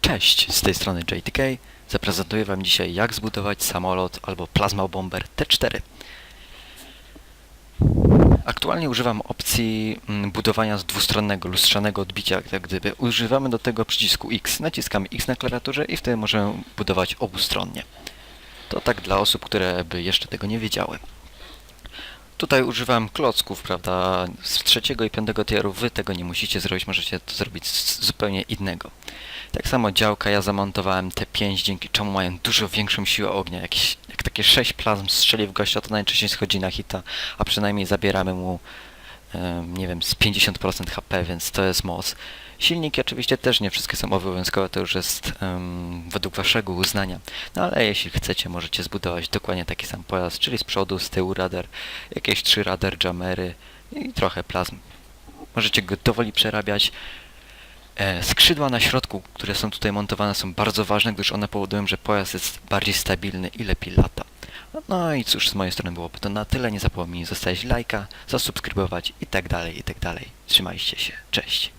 Cześć, z tej strony JTK. Zaprezentuję Wam dzisiaj jak zbudować samolot albo plasma bomber T4. Aktualnie używam opcji mm, budowania z dwustronnego, lustrzanego odbicia, jak gdyby. Używamy do tego przycisku X. Naciskamy X na klawiaturze i wtedy możemy budować obustronnie. To tak dla osób, które by jeszcze tego nie wiedziały. Tutaj używam klocków, prawda, z trzeciego i piątego tieru. Wy tego nie musicie zrobić, możecie to zrobić z zupełnie innego. Tak samo działka ja zamontowałem te 5, dzięki czemu mają dużo większą siłę ognia. Jak takie 6 plazm strzeli w gościa, to najczęściej schodzi na hita, a przynajmniej zabieramy mu, nie wiem, z 50% HP, więc to jest moc. Silniki oczywiście też nie wszystkie są obowiązkowe, to już jest em, według waszego uznania. No ale jeśli chcecie, możecie zbudować dokładnie taki sam pojazd, czyli z przodu, z tyłu radar, jakieś 3 radar jammery i trochę plazm. Możecie go dowoli przerabiać. E, Skrzydła na środku, które są tutaj montowane, są bardzo ważne, gdyż one powodują, że pojazd jest bardziej stabilny i lepiej lata. No i cóż, z mojej strony byłoby to na tyle. Nie zapomnij zostawić lajka, zasubskrybować i tak dalej, i tak dalej. Trzymajcie się. Cześć.